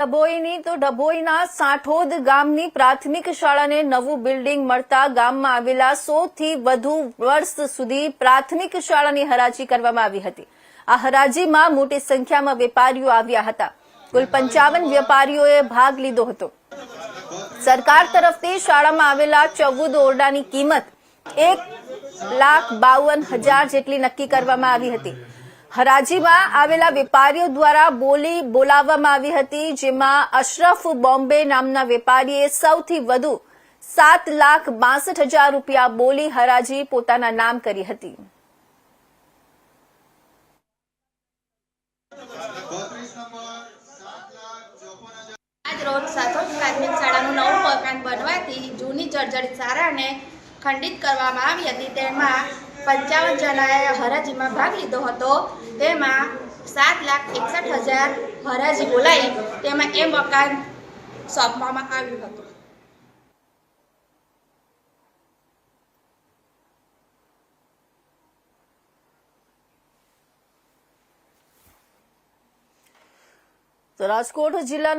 ડભોઈની તો ડભોઈના સાઠોદ ગામની પ્રાથમિક શાળાને નવું બિલ્ડિંગ મળતા ગામમાં આવેલા સો વધુ વર્ષ સુધી પ્રાથમિક શાળાની હરાજી કરવામાં આવી હતી. આ હરાજીમાં મોટી સંખ્યામાં વેપારીઓ આવ્યા હતા. કુલ પંચાવન વેપારીઓએ ભાગ લીધો હતો. સરકાર તરફથી શાળામાં આવેલા ચૌદ ઓરડાની કિંમત એક લાખ બાવન હજાર જેટલી નક્કી કરવામાં આવી હતી. હરાજીમાં આવેલા વેપારીઓ દ્વારા બોલી બોલાવવામાં આવી હતી, જેમાં અશરફ બોમ્બે નામના વેપારીએ સૌથી વધુ સાત લાખ બાસઠ હજાર રૂપિયા બોલી હરાજી પોતાના નામ કરી હતી. આજ રોજ સાસોદ પ્રાથમિક શાળાનું નવું મકાન બનવાથી જૂની જર્જરિત શાળાને ખંડિત કરવામાં આવી હતી. તેમાં પંચાવન જણાએ હરાજીમાં ભાગ લીધો હતો. તેમાં સાત લાખ એકસઠ હજાર હરાજી બોલાઈ તેમાં એ મકાન સોંપવામાં આવ્યું હતું. રાજકોટ જિલ્લાના